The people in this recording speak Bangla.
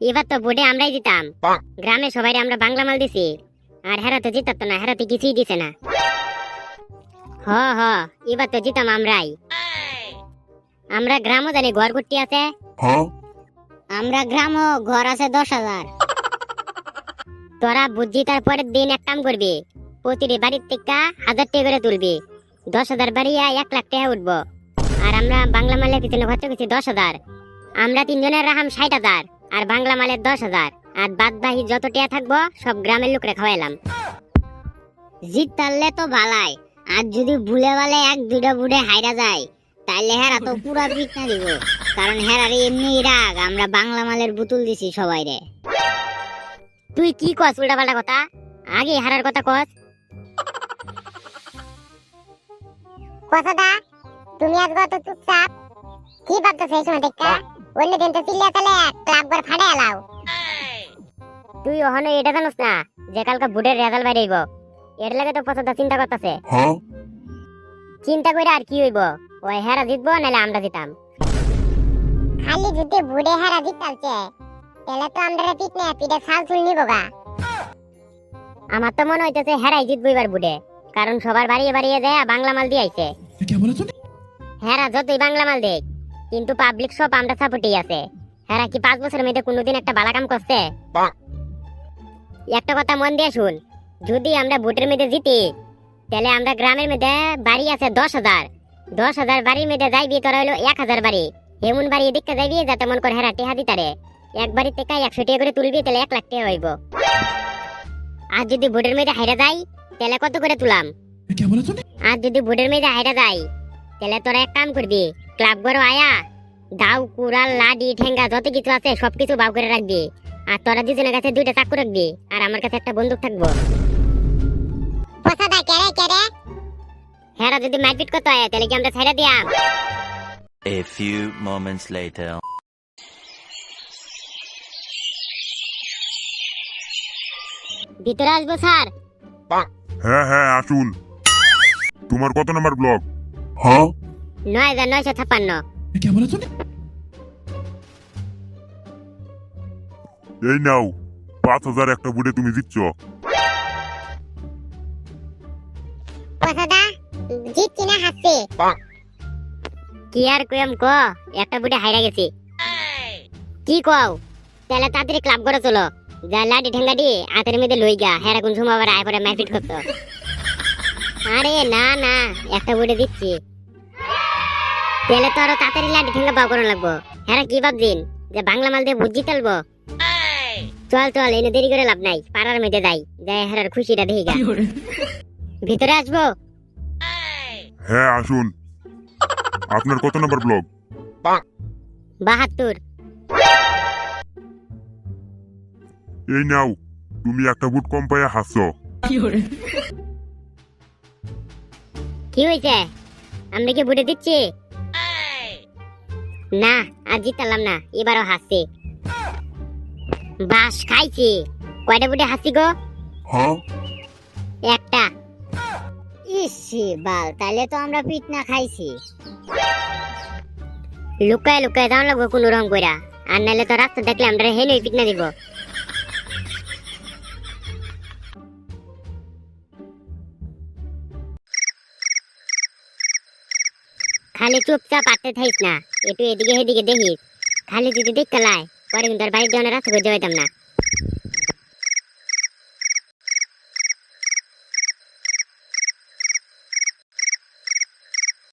এবার তো বোর্ডে আমরাই দিতাম গ্রামে সবাই আমরা বাংলা মাল দিছি। আর হেরা তো জিতাতো না হেরা তো কিছুই দিছে না। হ হ এবার তো জিতাম আমরাই। আমরা গ্রামও জানি ঘর কুটি আছে। আমরা গ্রামও ঘর আছে দশ হাজার। তোরা বুদ্ধি তার পরের দিন এক কাম করবি প্রতিটি বাড়ির থেকে হাজার টাকা করে তুলবি। দশ হাজার বাড়িয়া এক লাখ টাকা উঠবো। আর আমরা বাংলা মালের পিছনে খরচ করছি দশ হাজার। আমরা তিনজনের রাহাম ষাট হাজার। আর বাংলা মালের দশ হাজার। আর বাদ বাহি যত টাকা থাকব, সব গ্রামের লোকরে খাওয়াইলাম। জিত তাহলে তো ভালাই আর যদি ভুলে ভালে এক দুইটা বুড়ে হাইরা যায়, তাইলে হেরা তো পুরা পিট না দিব। কারণ হেরার এমনি রাগ, আমরা বাংলা মালের বুতুল দিছি সবাই রে তুই কি কস উল্টা পাল্টা কথা? আগে হারার কথা কস। কথাটা তুমি আজ কত চুপচাপ? কি ভাবতো সেই সময় দেখা অন্য দিন তো চিল্লা তালে ক্লাব ঘর ফাড়ে এলাও। তুই ওখানে এটা জানোস না যে কালকা বুটের রেজাল্ট বাইরেইব এর লাগে তো পছন্দ চিন্তা করতেছে। চিন্তা কইরা আর কি হইব? ওই হেরা জিতবো নাহলে আমরা জিতাম। খালি যদি বুড়ে হেরা জিতালছে তাহলে তো আমরা জিত না পিঠে ছাল ছুল নিব গা। আমার তো মনে হইতেছে হেরাই জিতবো এবার বুড়ে কারণ সবার বাড়িয়ে বাড়িয়ে যায় বাংলা মাল দিয়ে আইছে। হেরা যতই বাংলা মাল দেখ কিন্তু পাবলিক সব আমরা সাপোর্টেই আছে। হ্যাঁ কি পাঁচ বছরের মেয়েদের কোনোদিন একটা বালা কাম করছে একটা কথা মন দিয়ে শুন যদি আমরা ভোটের মেয়েদে জিতি তাহলে আমরা গ্রামের মধ্যে বাড়ি আছে দশ হাজার। দশ হাজার বাড়ির যাই যাইবি তোরা হলো এক হাজার বাড়ি। হেমন বাড়ি এদিকে বিয়ে যাতে মন করে হেরা টেহা দিতারে এক বাড়ি থেকে একশো টিয়া করে তুলবি তাহলে এক লাখ টিয়া হইব। আর যদি ভোটের মেয়েদে হাইরা যাই তাহলে কত করে তুলাম? আর যদি ভোটের মেয়েদে হাইরা যাই তাহলে তোরা এক কাম করবি ক্লাব ঘর আয়া। দাও কুড়াল লাডি ঠেঙ্গা যত কিছু আছে সবকিছু বাউ করে রাখবি। আর তোরা দুজনের কাছে দুইটা চাকু রাখবি আর আমার কাছে একটা বন্দুক থাকব। কথাটা কেড়ে কেড়ে হ্যাঁ যদি মারপিট করতে হয় তাহলে কি আমরা ছেড়ে দিয়াম? A few moments later. ভিতরে আসব স্যার। হ্যাঁ হ্যাঁ আসুন। তোমার কত নম্বর ব্লক হ্যাঁ? নয় হাজার নয়শো ছাপ্পান্ন এই নাও পাঁচ হাজার একটা তুমি কি আর কইম ক একটা বুটে হাইরা গেছে। কি কও? তাহলে তাড়াতাড়ি ক্লাব করে চলো। যা লাডি আতের মধ্যে লই গা হেরা আবার আয় পরে করতো আরে না না একটা বুটে দিচ্ছি তাহলে তো আরও তাড়াতাড়ি লাডি ঠেঙ্গা পাও করানো লাগবো। হ্যাঁ কি ভাবছিন যে বাংলা মাল দিয়ে ভোট জিতালবো চল চল এনে দেরি করে লাভ নাই পাড়ার মধ্যে যাই। যাই হ্যাঁ খুশিটা দেখি গা। ভিতরে আসব? হ্যাঁ আসুন। আপনার কত নম্বর ব্লক বাহাত্তর। এই নাও তুমি একটা বুট কম পাইয়া হাসছ। কি হয়েছে আমরা কি বুটে দিচ্ছি? না আর জিতালাম না এবারও হাসি বাস খাইছি। কয়টা বুটে হাসি গো? হ্যাঁ। একটা। ইসি বাল তাহলে তো আমরা পিট না খাইছি। লুকায় লুকায় যাওয়া লাগবো কোনো রকম কইরা। আর নাহলে তো রাস্তা দেখলে আমরা হেনে পিট না দিব। খালি চুপচাপ আটতে থাইস না। একটু এদিকে সেদিকে দেখিস। খালি যদি দেখ লাই, পরে কিন্তু আর বাড়ির জনের রাস্তা করে যাইতাম না।